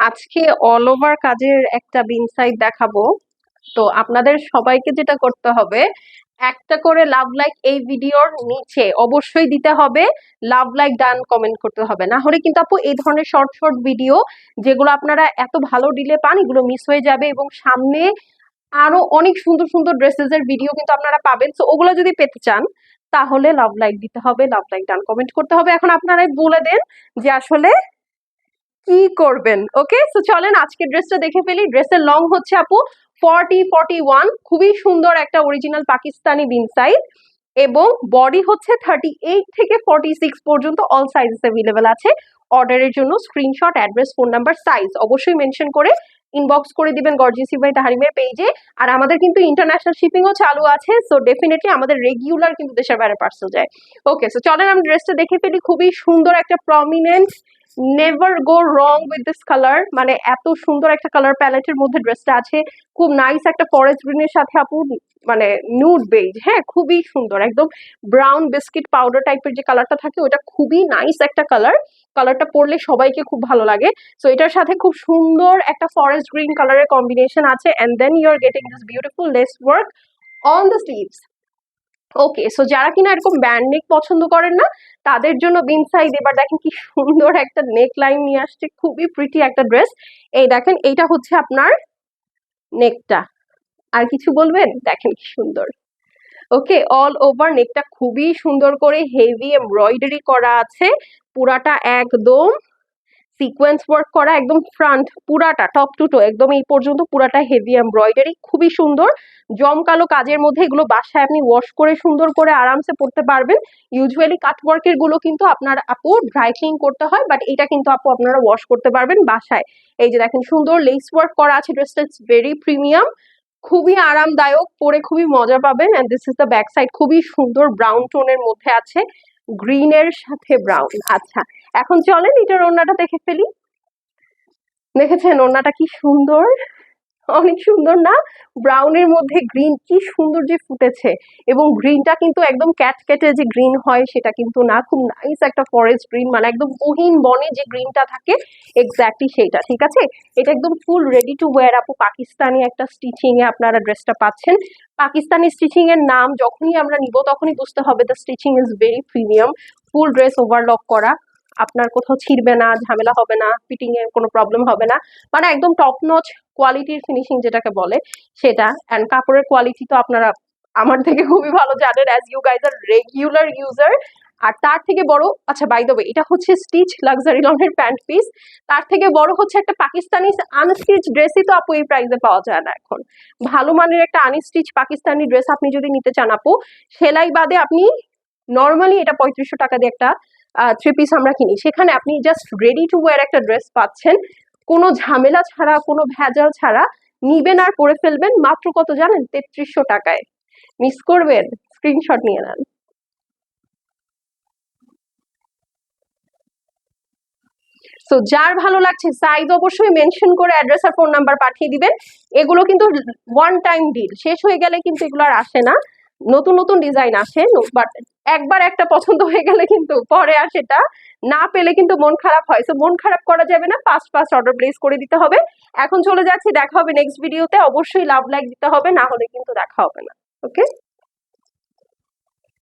আজকে all over কাজের একটা বিনসাইট দেখাবো। তো আপনাদের সবাইকে যেটা করতে হবে, একটা করে লাভ লাইক এই ভিডিওর নিচে অবশ্যই দিতে হবে লাভ লাইক ডান কমেন্ট করতে হবে। না হলে কিন্তু আপু এই ধরনের শর্ট শর্ট ভিডিও যেগুলো আপনারা এত ভালো ডিলে পান, এগুলো মিস হয়ে যাবে এবং সামনে আরও অনেক সুন্দর সুন্দর ড্রেসেস এর ভিডিও কিন্তু আপনারা পাবেন। তো ওগুলো যদি পেতে চান, তাহলে লাভ লাইক দিতে হবে লাভ লাইক ডান কমেন্ট করতে হবে। এখন আপনারাই বলে দেন যে আসলে কি করবেন? ওকে তো চলেন আজকে ড্রেসটা দেখে ফেলি। ড্রেসের লং হচ্ছে আপু ফর্টি ফর্টি ওয়ান খুবই সুন্দর একটা অরিজিনাল পাকিস্তানি বিন সাইজ এবং বডি হচ্ছে থার্টি এইট থেকে ফর্টি সিক্স পর্যন্ত অল সাইজেস অ্যাভেলেবেল আছে। অর্ডারের জন্য screenshot address phone number size অবশ্যই মেনশন করে ইনবক্স করে দিবেন গর্জিসি ভাই তাহারিমের পেজে আর আমাদের কিন্তু ইন্টারন্যাশনাল শিপিংও চালু আছে সো ডেফিনেটলি আমাদের রেগুলার কিন্তু দেশের বাইরে পার্সেল যায়। ওকে সো চলেন আমি ড্রেসটা দেখে ফেলি। খুবই সুন্দর একটা prominent never go wrong with this colour মানে এত সুন্দর একটা কালার প্যালেটের মধ্যে ড্রেসটা আছে। খুব নাইস একটা ফরেস্ট গ্রিনের সাথে আপু মানে নিউড বেজ হ্যাঁ খুবই সুন্দর। একদম ব্রাউন বিস্কিট পাউডার টাইপের যে কালারটা থাকে, ওটা খুবই নাইস একটা কালার কালারটা পরলে সবাইকে খুব ভালো লাগে। সো এটার সাথে খুব সুন্দর একটা ফরেস্ট গ্রিন কালারের কম্বিনেশন আছে। And then you are getting this beautiful lace work on the sleeves okay so যারা কিনা এরকম ব্যান্ড নেক পছন্দ করেন না, তাদের জন্য বিন সাইজ এবার দেখেন কি সুন্দর একটা নেক লাইন নিয়ে আসছে, খুবই প্রিটি একটা ড্রেস এই দেখেন, এইটা হচ্ছে আপনার নেকটা আর কিছু বলবেন? দেখেন কি সুন্দর। ওকে অল ওভার নেকটা খুবই সুন্দর করে হেভি এমব্রয়ডারি করা আছে। পুরাটা একদম সিকোয়েন্স ওয়ার্ক করা একদম ফ্রন্ট পুরাটা টপ টু টো একদম এই পর্যন্ত পুরাটা হেভি এমব্রয়ডারি খুবই সুন্দর। জমকালো কাজের মধ্যে এগুলো বাসায় আপনি ওয়াশ করে সুন্দর করে আরামসে পড়তে পারবেন। ইউজুয়ালি কাটওয়ার্কেরগুলো কিন্তু আপনার আপু ড্রাই ক্লিন করতে হয় বাট এটা কিন্তু আপু আপনারা ওয়াশ করতে পারবেন বাসায়। এই যে দেখেন, সুন্দর লেস ওয়ার্ক করা আছে ড্রেসটা ইটস ভেরি প্রিমিয়াম খুবই আরামদায়ক, পরে খুবই মজা পাবেন। And this is the back side খুবই সুন্দর ব্রাউন টোনের মধ্যে আছে। গ্রিনের সাথে ব্রাউন আচ্ছা। এখন চলেন এটার ওড়নাটা দেখে ফেলি। দেখেছেন ওড়নাটা কি সুন্দর? অনেক সুন্দর না? ব্রাউনের মধ্যে গ্রিন কি সুন্দর যে ফুটেছে। এবং গ্রিনটা কিন্তু একদম ক্যাট ক্যাটে যে গ্রিন হয়, সেটা কিন্তু না। খুব নাইস একটা ফরেস্ট গ্রিন মানে একদম গহীন বনে যে গ্রিনটা থাকে এক্স্যাক্টলি সেইটা, ঠিক আছে? এটা একদম ফুল রেডি টু ওয়্যার আপু, পাকিস্তানি একটা স্টিচিং এ আপনারা ড্রেসটা পাচ্ছেন। পাকিস্তানি স্টিচিং এর নাম যখনই আমরা নিব, তখনই বুঝতে হবে the stitching is very premium full dress overlock করা। আপনার কোথাও ছিঁড়বে না, ঝামেলা হবে না ফিটিং এর কোনো প্রবলেম হবে না। মানে একদম টপ নচ কোয়ালিটির ফিনিশিং যেটাকে বলে, সেটা। অ্যান্ড কাপড়ের কোয়ালিটি তো আপনারা আমার থেকে খুবই ভালো জানেন as you guys are regular user আর তার থেকে বড় আচ্ছা বাই দ্য এটা হচ্ছে স্টিচ লাক্সারি লনের প্যান্ট পিস তার থেকে বড় হচ্ছে একটা পাকিস্তানি আনস্টিচ ড্রেসই তো আপু এই প্রাইসে পাওয়া যায় না এখন। ভালো মানের একটা আনস্টিচ পাকিস্তানি ড্রেস আপনি যদি নিতে চান আপু, সেলাই বাদে আপনি নর্মালি এটা পঁয়ত্রিশশো টাকা দিয়ে একটা থ্রি পিস আমরা কিনি। সেখানে আপনি জাস্ট রেডি টু ওয়ার একটা ড্রেস পাচ্ছেন। কোনো ঝামেলা ছাড়া, কোনো ভেজাল ছাড়া নিবেন আর পরে ফেলবেন। মাত্র কত জানেন? তেত্রিশশো টাকায়। মিস করবেন? স্ক্রিনশট নিয়ে নেন। সো যার ভালো লাগছে সাইজ অবশ্যই মেনশন করে অ্যাড্রেস আর ফোন নাম্বার পাঠিয়ে দিবেন। এগুলো কিন্তু ওয়ান টাইম ডিল শেষ হয়ে গেলে কিন্তু এগুলো আর আসে না। নতুন নতুন ডিজাইন আসে বাট একবার একটা পছন্দ হয়ে গেলে কিন্তু পরে আর সেটা না পেলে কিন্তু মন খারাপ হয়। সো মন খারাপ করা যাবে না ফার্স্ট ফার্স্ট অর্ডার প্লেস করে দিতে হবে। এখন চলে যাচ্ছি, দেখা হবে নেক্সট ভিডিওতে অবশ্যই লাভ লাইক দিতে হবে, না হলে কিন্তু দেখা হবে না। ওকে